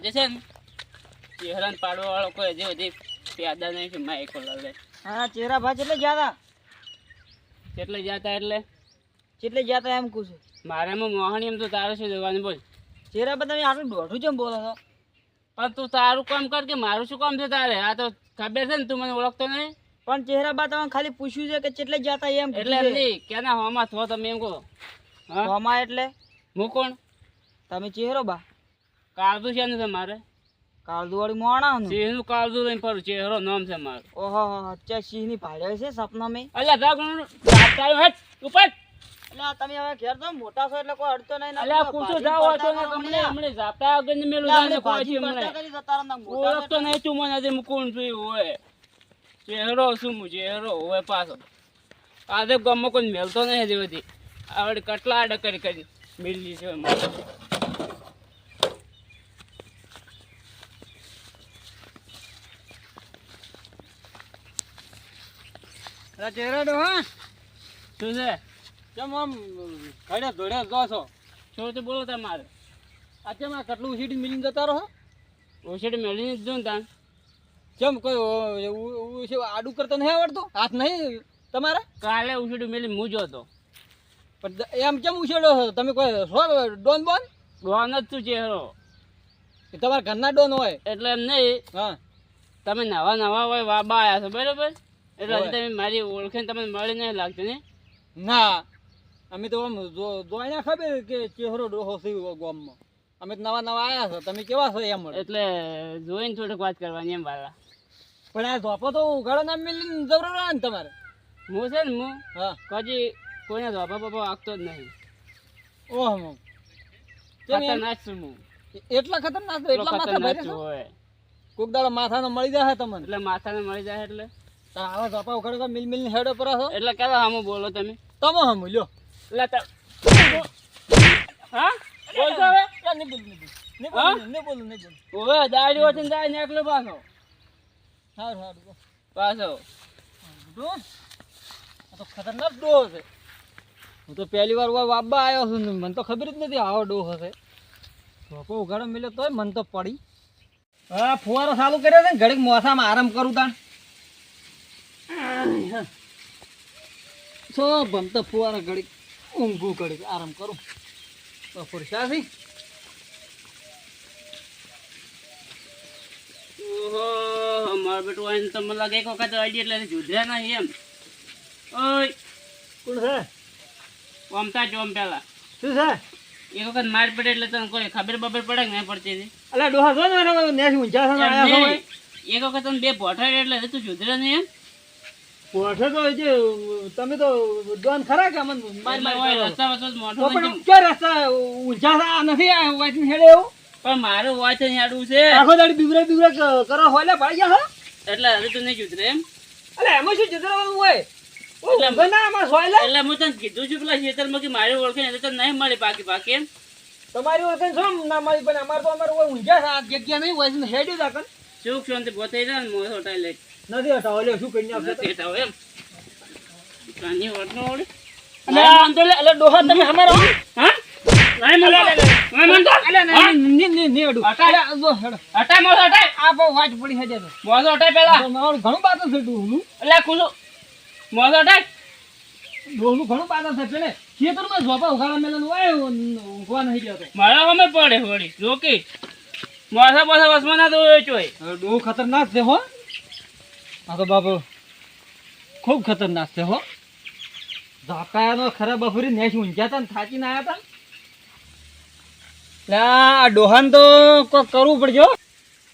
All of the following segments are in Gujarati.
હજી છે ને ચહેરાને પાડવા વાળો કોઈ હજી હજી પ્યાદા નહીં છે માય એકલો લે હા ચહેરા ભા એટલે જાતા એટલે જાતા એટલે? કેટલે જાતા એમ કહું છું. મારામાં મોહણી એમ તો તારે શું દેવાનું બોલ. ચહેરા બધા તમે આટલું દોઢું જેમ બોલો છો? પણ તું તારું કામ કર કે મારું શું કામ છે તારે? આ તો ખબર છે ને તું મને ઓળખતો નહીં. પણ ચહેરા બા તમે ખાલી પૂછ્યું છે કે કેટલે જતા એમ એટલે એમ નહીં કેના હોમાં થો તમે એમ કહો. હોમાં એટલે? હું કોણ? તમે ચહેરો બા કાળદું છે ને તમારે? કાળદુવાળી મોણા નું? સિંહનું કાળદું લઈને ફરું ચહેરો નામ છે મારું. ઓહો અચ્છા સિંહની ભાડે છે સપના મેં અલ્યા ભાગ ઉપર. એટલે તમે હવે ઘેર તો મોટા છો એટલે કોઈ અડતો નહીં અલ્યા કોઈ જાવ હતો ને તમને હમણે ઝાપટા વગર ને મેલું જાને કોઈ હમણે પડતા કરી જતા રહો ને મોટા છો ઓળખતો નહીં તું મને આજે કોણ છું હોય. ચહેરો શું હું ચહેરો હોય પાછો. આજે ગમો કોઈ મેલતો નહીં બધી. આવડે કટલા આડે કરી કરી મિલી છે મારે. એટલે ચહેરા ડો હા. શું છે? કેમ આમ ઘડે ધોડે જો છો? શું તો બોલો તમારે આજે માં કેટલું ઉસીડી મિલિંગ જતા રહો? ઓછેડી મેળીને જ તાન કેમ કોઈ એવું આડું કરતા નહીં આવડતું? હાથ નહીં તમારે? કાલે ઉછેડી મેલી હું જોતો પણ એમ કેમ ઉછેડો છો? તમે કોઈ છો ડોન બોન? ડોન જ તું ચહેરો. કે તમારા ઘરના ડોન હોય. એટલે એમ નહીં હા. તમે નવા નવા હોય વાબા આવ્યા છો બરાબર? એટલે હજી તમે મારી ઓળખીને તમને મળી નહીં લાગતું ને? ના. અમે તો આમ જો- જોઈને ખબર કે ચહેરો ડોહો છે ગામમાં. અમે તો નવા નવા આવ્યા છો. તમે કેવા છો એમ? એટલે જોઈને થોડીક વાત કરવાની એમ વાલા. પણ આ ધોપો તો ઉઘાડો ના મિલીને જબરો રહે ને તમારે. હું છે ને હું? હા. કદી કોઈને ધોપા પપ્પા વાગતો જ નહીં. ઓહ એમ? ખતરનાક છું હું. એટલા ખતરનાક એટલા માથા ભરે કોક દાડો માથાનો મળી જાય તમને. એટલે માથાને મળી જાય એટલે? તો આવા ધોપા ઉઘાડો તો મિલ મિલની હેડો પર છો એટલે કેવા હામો બોલો તમે? તમે હામો લ્યો. એટલે ત- હા? બોલતો હવે. નહીં બોલું નહીં બોલું? નહીં બોલું નહીં બોલું ઓવે દાડી વટીને જાય ને એકલો પાછો. હાર હાર બોલ. પાછો. ડો આ તો ખતરનાક ડોહ છે. હું તો પહેલી વાર વાબા આવ્યો છું ને મને તો ખબર જ નથી આવો ડો હશે. ધોપો ઉઘાડો મિલ્યો તોય મન તો પડી. હા ફુવારો ચાલુ કર્યો છે ને ઘડીક મોસામાં આરામ કરું તાણ. સો ભમતો ફુવારા ઘડીક ઊંઘું ઘડીક આરામ કરું. તો શાથી ઓહો માર બેટું આઈને તમને લાગે એક વખત આઈડી એટલે જુધ્યા નહીં એમ. ઓય કોણ છે? ઓમતા જોમ પેલા. શું છે? એક વખત માર પડે એટલે તને કોઈ ખબર બબર પડે કે નહીં પડતી હતી? અલા ડોહા જો ને મારા નેસ ઊંચા છે એક વખત તને બે ભોઠાડે એટલે તું જુધરા નહીં એમ? પોઠે તો જે તમે તો ડોન ખરા કે અમને માર માર રસ્તા વચ્ચે મોઢું પણ કેમ? રસ્તા ઊંચા નથી આ હેડે એવું પણ મારું વાંચ અહીં આડું છે. આખો દાડી કરો હોય લે ભાઈ ગયા એટલે હવે તું નહીં જુધરે એમ. અલે એમાં શું જતરાવાનું હોય? એટલે- એટલે હું તને કીધું છું પેલા ખેતરમાં કે મારી ઓળખે ને તને નહીં મળે પાકી પાકી એમ. તમારી ઓળખે શું? ના મળી પણ અમારે તો અમારે ઊંચા જગ્યા નહીં હોય હેડ્યું રાખન સુખ શાંતિ ને લે. નથી હટાવો લે શું કરી નાખશે? નથી હટાવો એમ. કાની વાત ન અલે આમ લે અલે ડોહા તમે અમારો હા. નહીં મને. નહીં મને. અલે હા? ની ની ની હટાય. અલે, જો હેડો હટાય મોઢો હટાય. આ બહુ વાંચ પડી હેડે તો. મોઢો હટાય પેલા મારું ઘણું બાતલ છે ડોહનું એટલે ખુલ્લું. મોઢો હટાય. ડોહનું ઘણું બાતલ છે પેલે. ખેતરમાં ઝોપા ઉઘાડા મેલન હોય ઊંઘવા નહીં જતો મારા અમે પડે વળી. જોકે મોઢા પાછા વસમાં ના દોયો ચોય. ડોહ ખતરનાક છે હો. આ તો બાપુ ખૂબ ખતરનાક છે હો. ઝાકાયાનો ખરા બફરી નેસ ઊંઝ્યા હતા ને ના આવ્યા હતા આ ડોહાન તો કોઈ કરવું પડશે હો.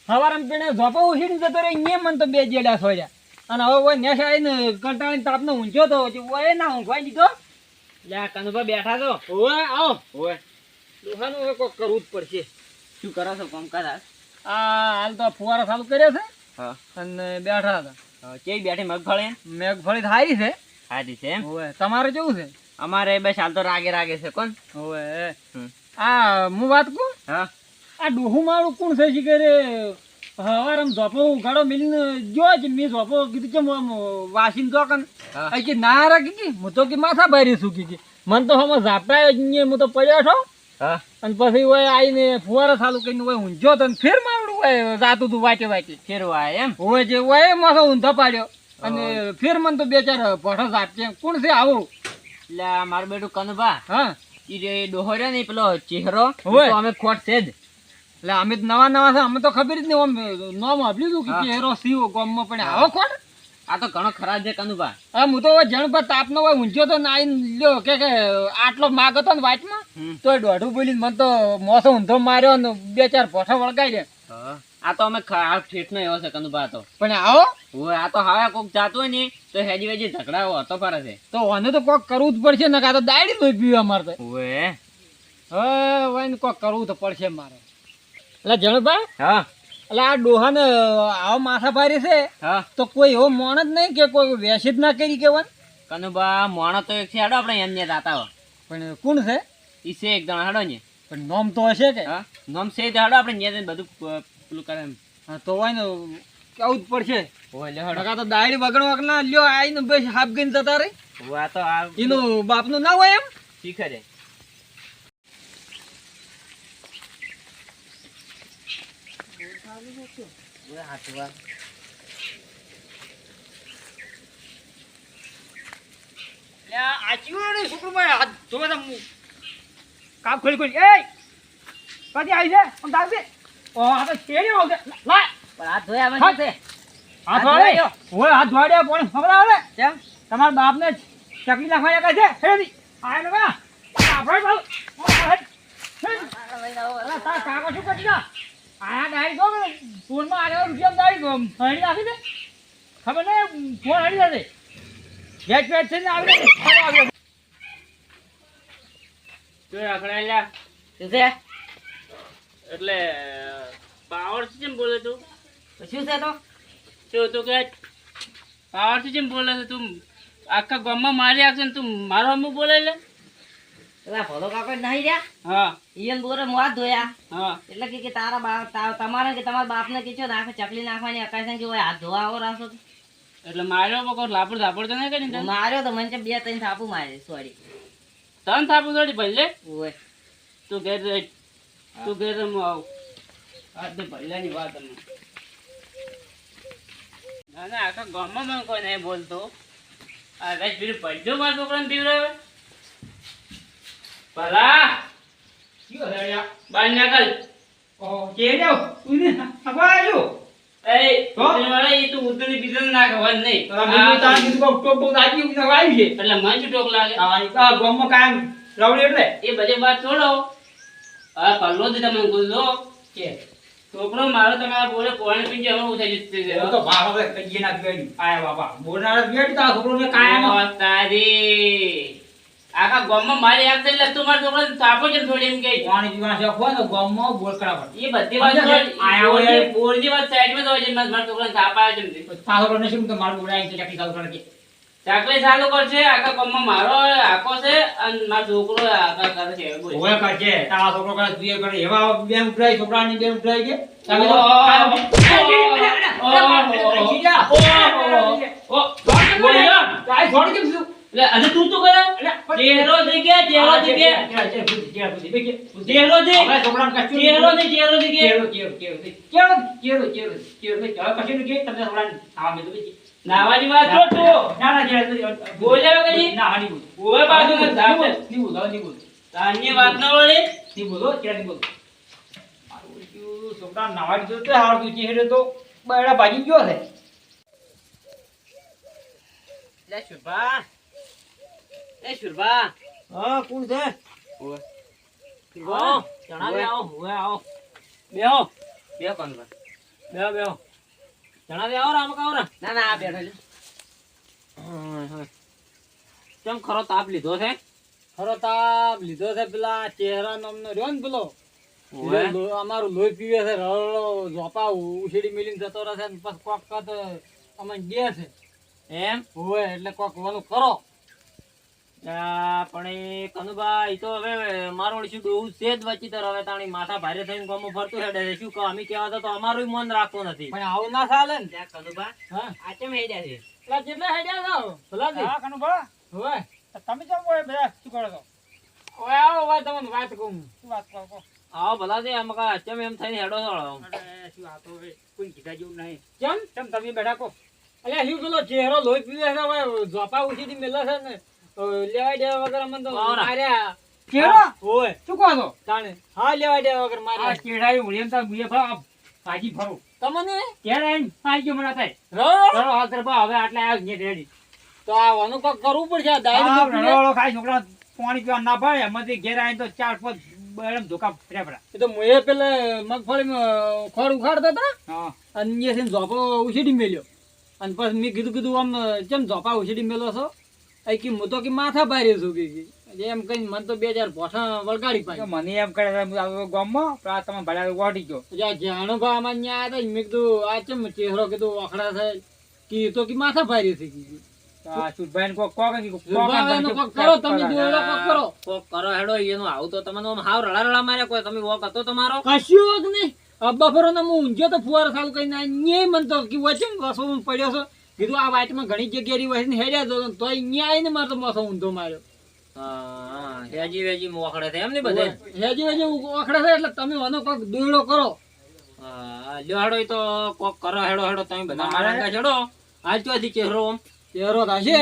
સવારમાં પીણે ઝોપો ઉછીને જતો રહે અહીંયા મને તો બે જેડા સોડ્યા. અને હવે ઓય નેસ આવીને કંટાળીને તાપને ઊંઝ્યો તો ઓય ના ઊંઘવાઈ દીધો. લે કનુભા બેઠા છો. ઓય આવો. ઓય. ડોહાનું હવે કોઈ કરવું જ પડશે. શું કરો છો કામ આ હાલ તો ફુવારો ચાલુ કર્યો છે. હા. અને બેઠા હતા. કેવી બેઠી? મગફળી? મગફળી થારી છે. હારી છે એમ? તમારે કેવું છે? અમારે બસ હાલ તો રાગે રાગે છે કોણ? ઓવે આ હું વાત કહું હા. આ ડોહું મારું કોણ છે શી કરે હવારમ ધોપો ઉઘાડો મિલીને જો જ મેં ધોપો કીધું કે વાસીન આ કે ના રાખી કે? હું તો કે માથા બારી છું. કીધી મને તો હમ ઝાપટા જ હું તો પડ્યો છો. હા. અને પછી ઓય આઈને ફુવારા ચાલુ કરીને ઓય ઊંઝો તો ફેર ઓય જાતું તું વાટે વાટે ફેરવા એમ. હોય જે ઓય માથો ઊંધો પાડ્યો. અને ફેર મને તો બે ચાર ભોઠો આપશે કોણ છે આવું? એટલે મારું બેટું કનુભા. હા. એ જે ડોહો ને પેલો ચહેરો હોય. અમે ખોટ છે જ. એટલે અમે તો નવા નવા છે. અમે તો ખબર જ નહીં. આમ નામ આપ્યું કે. ચહેરો સીવો ગામમાં પણ આવો કોણ? આ તો ઘણો ખરાબ છે કનુભા. હા હું તો હવે જણભર તાપનો હોય ઊંચ્યો તો ના લ્યો. કે કે આટલો માગ હતો ને હમ. તો દોઢું બોલી મને તો મોસો ઊંધો માર્યો ને બે ચાર પોઠો વળગાઈ દે આ તો અમે ખરાબ ઠેઠનો એવો છે કનુભા તો. પણ આવો. હોય આ તો હવે કોક જાતું હોય ને તો હેજી વેજી ઝઘડા હતો ફરે છે. તો આને તો કોક કરવું જ પડશે ને કાં તો દાડી લોહી પીવા અમારે તો. હવે વઈને કોક કરવું તો પડશે મારે. એટલે જણભાઈ હા. એટલે આ ડોહાને આવો માથા ભારે છે હા. તો કોઈ એવો મોણ જ નહીં કે કોઈ વેસી જ ના કરી કેવાનું કનુબા મોણ તો એક છે હેડો આપણે એમને જાતા હો પણ કોણ છે? ઈ છે એક જણા હેડો ને. પણ નોમ તો હશે કે? હા નામ છે હેડો આપણે બધું પેલું કરે એમ. હા તો હોય ને કેવું જ પડશે. હોય તો દાડી બગડ વગર ના લ્યો આઈને બસ હાફ ગઈને જતા રે આ તો આ એનું બાપનું ના હોય એમ? શીખે વાત. કામ ખોલી ખોલી. એ! કદી આવી છે? આમ ઓ આ તો શેરી આવશે લાય પણ હાથ ધોયા વગર છે. હાથ હાથ ઓય હાથ ધોડ્યા પણ ખબર આવે કેમ? તમારા બાપને ચકલી નાખવા કહે છે? હેડી આય આપણે કાકો શું કરી? આયા ડાયરી દો ફોનમાં રૂપિયા ડાયરી દો દે. ખબર નહીં ફોન હણી જશે ગેટ પેટ થઈને આવી જશે. ચાલો આવ્યો તો લ્યા. શું છે? એટલે પાવરથી કેમ બોલે તું? શું છે તો? શું તું કે પાવરથી કેમ બોલે છે? તું આખા ગામમાં મારી આપશે ને તું મારો અમુ બોલે લે? પેલા ભલો કાકો નહીં રહ્યા? હા. ઈયન બોરે મોં હાથ ધોયા. હા. એટલે કે તારા બાપ તમારે કે તમારા બાપને કે છો નાખે ચકલી નાખવાની અકાશન કે હોય હાથ ધોવા આવો રાસો એટલે માર્યો બકો લાપડ ધાપડ તો નહીં કરી માર્યો તો મને બે ત્રણ થાપુ મારે સોરી. તન થાપું થોડી ભલે. ઓય. તું ઘેર તું ઘેર રમો આવ. આજ તો ભલ્યાની વાત અમે. ના ના આખા ગામમાં મને કોઈ નહીં બોલતો. આ કઈ પીરું પડજો મારા છોકરાને પીવડાવે? ભલા. બાર નાખલ કે જાઓ. ઉઈને એ તો? ઉતરીવાળા એ તું ઉતરી બીજા ના ખબર નહીં. આ તારા દાજી છે. એટલે મને ટોક લાગે? આ ગામમાં કાયમ રવડી એટલે. એ બધી વાત છોડો. આ પરલો જ તમને ગુલ્લો કે છોકરો મારો તમારા બોલે પોણી પીજે હવે ઉઠાઈ જશે તો બા હવે કહીએ ના ગઈ આયા બાપા. બોલનાર બેડી તો આ છોકરોને કાયમ તારી. આખા ગામમાં મારી આપશે એટલે તું મારા છોકરાને થાપો છે થોડી એમ કે. પાણી પીવાના શોખ હોય ને ગામમાં બોલકડા પર. એ બધી વાત? આયા હોય એ. વાત સાઈડમાં જ હોય છે મારા છોકરાને થાપ આવે છે એમ. તારો ને શું કે મારું બોલાય છે કે કાલ કરે છે ચાકલી ચાલુ કરશે આખા ગામમાં મારો આખો છે અને મારો છોકરો આખા કરે છે ઓય કરશે તારા છોકરો કરે તું કરે એવા બે ઉઠાય છોકરાની બે ઉઠાય છે તમે તો ઓહો. ઓ બોલ્યા કાઈ છોડી કેમ છું એટલે હજુ તું તો કરે ચહેરો જગ્યા ચહેરો જગ્યા ચહેરો દે ચહેરો દે ચહેરો દે નાવાની વાત છોડ તું. બોલ્યા બોલ ઈ? બોલ. બાજુમાં બોલ તારની વાત ના વળે. ભાજી ગયો છે. લે શુભા. એ શુભા. હા કોણ છે? શુભા જણાવી આવો હુએ આવો. બેહો. બેહો કોણ બેહો બેહો. જણાવી આવો આમ કાવો ના ના આ બેઠો કેમ ખરો તાપ લીધો છે? ખરો તાપ લીધો છે પેલા ચહેરા નામનો રહ્યો ને પેલો. અમારું લોહી પીવે છે રળો ઝોપા ઉછેડી મિલીને જતો રહે છે ને પછી કોક કાં અમે ગયા છે. એમ? હોય એટલે કોક વાનું કરો આ પણ એ કનુભાઈ તો હવે મારું શું ડોહું છે જ વચ્ચે હવે તાણી માથા ભારે થઈને ગમો ફરતું હેડે છે શું કહો? અમે કહેવા તો અમારું મન રાખતો નથી. પણ આવું ના ચાલે ને. કનુભા આ કેમ હેડ્યા છે? હા કનુભા. હોય તમે કેમ બોલે બે? શું કરો છો? ઓય આવો વાત તમને વાત કહું શું વાત કહો કહો. આવો ભલા દે આમ કા ચમ એમ થઈને હેડો છો? અરે, શું આ તો હવે કોઈ કીધા જેવું નહીં. કેમ? કેમ તમે બેઠા કહો અલ્યા શું પેલો ચહેરો લોહી પીવે છે હવે ઝોપા ઉછીથી મેલા છે ને. દેવા વગર અમને તો. માર્યા. ચહેરો ઓય શું કહો છો? તાણે. હા લેવાય દેવા વગર આ તમને? ગયો મને થાય. રો હાલ હવે આટલે રેડી તો આવવાનું કોક કરવું પડશે ખાય છોકરા પાણી પીવા ના ભાઈ એમાંથી ઘેર આવીને તો ચાર પાંચ બરમ ધોકા ફર્યા ફર્યા. એ તો મુએ પેલે મગફળીમાં ખોળ ઉખાડતા હતા અને ઝોપો ઉછીડી મેલ્યો. અને પછી મેં કીધું કીધું આમ કેમ ઝોપા ઉછેડી મેલો છો? કે હું તો કે માથા પાડ્યો છું કે. એમ કઈ મને તો બે હજાર ભોઠા વળગાડી પાડી. મને એમ કરે છે, ગામમાં તો આ તમે ભલા વાટી ગયો. જાણો ભાઈ અમારે ન્યા આવ્યા હતા મેં કીધું આ ચમ ચહેરો કીધું વખડા થાય કે તો કે માથા પાડ્યો છે કે. તો કોક કોક કે કોક સુરભા એનો કોક કરો તમે કરો. કોક કરો હેડો એનું આવું તો તમને હાવ રડા રડા મારે કોઈ તમે વોક હતો તમારો? કશું જ નહીં. અબ્બા ફરો ને હું ઊંઝો તો ફુવારો સારું કઈ ના મન તો વસો પડ્યો છો. કીધું આ વાટમાં ઘણી જગ્યાએ રહી ને હેડ્યા તો તો અહીંયા આવીને મારે તો મસો ઊંધો માર્યો. હેજી વેજી મોખડે છે એમ ને બધે? હેજી વેજી ઓખડે છે એટલે તમે આનો કોક દોયડો કરો. હા લ્યો તો કોક કરો હેડો હેડો તમે બધા મારે- મારા આગળ હેડો હાલ ચોથી ચહેરો આમ ચહેરો થશે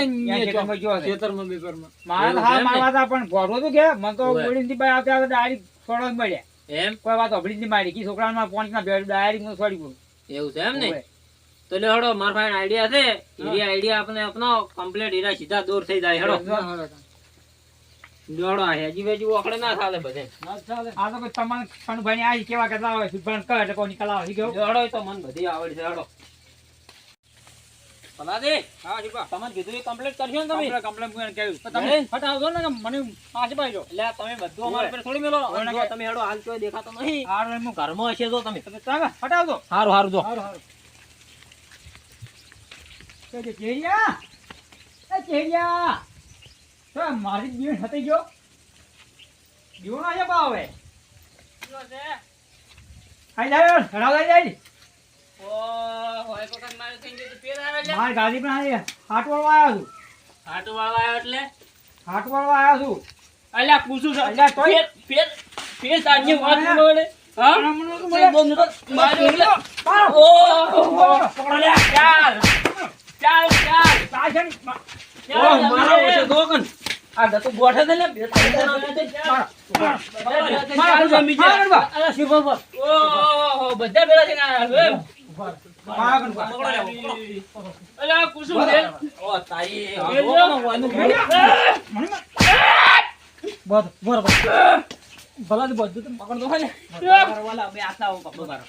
ખેતરમાં બેપરમાં મારા હા છે મારવા હતા પણ ભોળવો તો કે મને તો. ગોળીની બાઈ આવતા આવતા છોડવા મળ્યા. એમ? કોઈ વાત અભડી જ મારી. કે છોકરાના પોણી ના ભેળ ડાયરેક્ટ હું છોડી એવું છે એમ ને? તો લે હડો માર પાસે આઈડિયા છે. એ આઈડિયા આપણે અપનાવો કમ્પ્લીટ હીરા સીધા દૂર થઈ જાય હડો. જોડો હેજી વેજી ઓકડે ના ચાલે બધે. આ તો કોઈ તમારે ભાઈ આ કેવા કરતા હોય સુભાન કહે એટલે કોઈ નીકળા આવી ગયો. જોડો તો મન બધી આવડી છે હડો. હા કીધું એ કમ્પ્લીટ કરશો ને તમે? કહ્યું. તમે ફટાવજો ને મને પાસે પાડજો એટલે તમે બધું અમારા પર થોડી મેલો. તમે હેડો હાલ તો દેખાતો નહીં. હારું એમ ઘરમાં હશે જો તમે. તમે હટાવજો હારું હારું જો. હારું હારું. કે જે ચેરિયા એ ચેરિયા તો મારી બેન હતી ગયો. જીવન આજે બા હવે. ખાઈ જાય લઈ જાય. મારી ગાડી પણ આવી હાટ આવ્યો છું. હાટુ આવ્યો એટલે? હાટ વાળવા આવ્યો છું. અલ્યા પૂછું છું. અલ્યા તો ફેર ફેર સાંજે વાત બોલે હા? મારું એટલે પાડો. ઓહો પકડ્યા ચાલ ચાલ ચાલ પાછળ ચાલ મારો ઓછો દો કન આ ગતો ગોઠે દે લે બે છે. મારો મારો ઓહો બધા ભેગા થઈને આવ્યા એમ. મારો બા. પકડો લે પકડો. અલ્યા કુસુમ દે ઓ તારી એ લ્યો. બસ ભલા તો બધું તો પકડતો હોય ને. વાલા બે આટલા બાર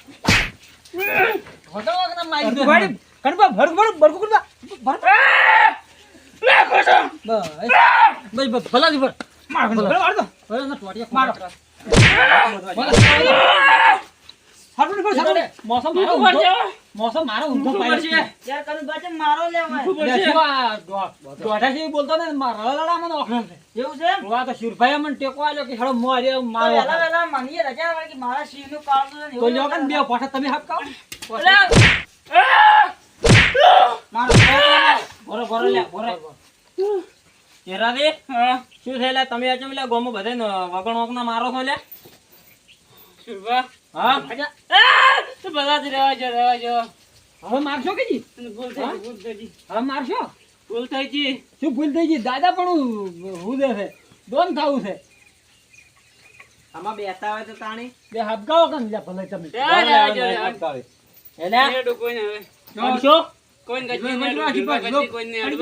ઘટાડો કે ના મારી દો. કનુભાઈ, કનુભાઈ, ભર, ભર, ભરકું કનુભા. ભર. બસ. ભલા. ભર મારો. મારો. ભલે ના ટોટિયા મારો. મોસમ મોસમ મારો ઊંધો પાડ્યો છે. યાર કનુભાઈ મારો લેવાય. જેવી બોલતો ને મારા રળા મને ઓળખે એવું છે હું તો શિરભાઈએ મને ટેકો આલ્યો કે હેડો મોરે મારો વહેલા વહેલા મને રજા આવે કે મારા સિંહનું કાળજું છે ને તો લ્યો કે બે પાઠા તમે હપકાવો મારો બોરો બોરો લે બોરો કેરા શું છે લે? તમે અચમ લે ગોમો બધે વગણ વગણ મારો છો લે? શુભા હા? બધા જ રહેવા જો રહેવા જો હવે મારશો કે જી? ભૂલ થઈ ભૂલ થઈ હવે મારશો? ભૂલ થઈ ગઈ. શું ભૂલ થઈ ગઈ? દાદા પણ હુદે છે. દોન થાવું છે. આમાં બેસતા હોય તો તાણી. બે લે ભલે તમે? હવે.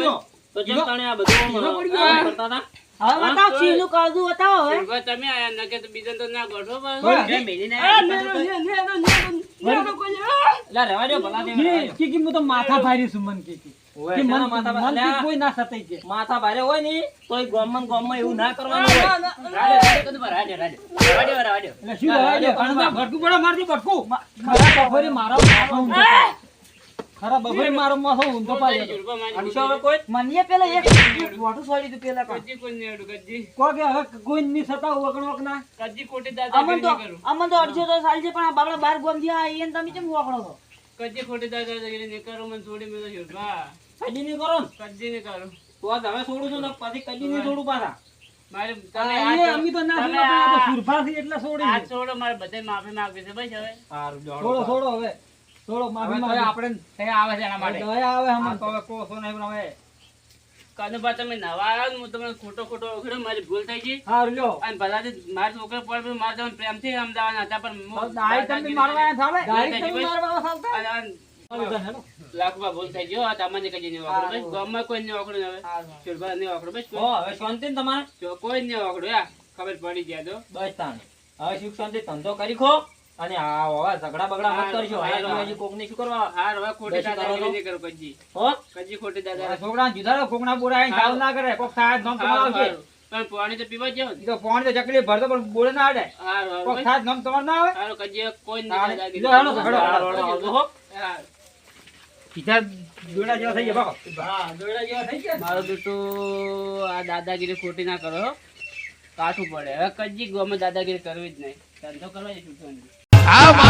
જો, તો જેમ તાણે આ બધું કરતા હતા. હવે બતાવો સિંહનું કાળજું બતાવો હવે. તમે આયા નકે તો બીજાને તો ના પણ. દો ભલા દે કે કે કે હું તો માથા ભારી છું મન કે માથા ભારે હોય ને તો ગોમમાં ને ગોમમાં એવું ના કરવાનું મારો. ખરા બપોરે મારો માથો ઊંધો પાડ્યો હવે કોઈ મને પેલા એક મોટું સોડી દીધું પેલા કજી કોઈ અડવું, કદી. કો કે હવે કોઈ ની સતા વગણ વગણ કજી કોટી દાદા અમન તો. અમન તો અડજો તો સાલ છે પણ આ બાબડા બાર ગોમ ગયા આવીએ ને તમે કેમ વાપરો છો કોટી દાદા દાદાગીરી ને કરો મને છોડી મેલો શુભા. કજી ને કરો ને કરો તો આ હવે છોડું છું ને પછી કજી ને છોડું પાછા મારે અમે તો ના તમે છોડો, પણ આ તો આ- સુરફા છે એટલે છોડી આ છોડો મારે બધે માફી માંગવી છે ભાઈ હવે છોડો છોડો હવે છોડો માફી માંગો. આપણે થયા આવે છે એના માટે. દયા આવે હમ તો હવે કોસો નહીં પણ હવે કનુભા તમે નવા આવ્યા હું તમને ખોટો ખોટો ઓળખ્યો મારી ભૂલ થઈ ગઈ. હારું લ્યો. અને ભલાથી મારા છોકરા પર મારે તમને પ્રેમથી સમજાવવાના હતા પણ હું દાઢી તમે મારવા આયા થાલે? દાઢી તમે ભાઈ. મારવા ચાલતા? અને આ હારું તો હેડો. લાખમાં ભૂલ થઈ ગયો તમને કદી નહીં વાપરો બસ ગામમાં કોઈ નહીં વાપરો હવે. શિરભા નહીં વાપરો બસ હવે શાંતિ ને તમારે? કોઈ નહીં વાપરો ખબર પડી ગયા તો. બસ તાણે. હવે સુખ શાંતિ ધંધો કરી ખો. અને આ હવે ઝઘડા બગડા મત કરજો. હવે કોકને શું કરવા? હાર હવે ખોટી દાદાગીરી કરું કજી હો? કજી ખોટી દાદા. છોકરાને જીધારો કોકના બોરા આઈને ચાલુ ના કરે. કોક સાહેબ તમારે આવશે. પણ પાણી તો પીવા જાવ ઈ તો પાણી તો ચકલી ભરતો પણ બોલે ના આડે. કોક સાહેબ થાય તો ના આવે. હાર કજી કોઈ નહીં. દાદાગીરી. લો, હાલો ઝઘડો. આવજો હો. સીધા દોડા જેવા થઈ ગયા ભાગો. હા દોડા જેવા થઈ ગયા. મારો બેટું આ દાદાગીરી ખોટી ના કરો. કાઠું પડે. હવે કજી ગમે દાદાગીરી કરવી જ નહીં. ધંધો કરવા જ છૂટો નહીં આ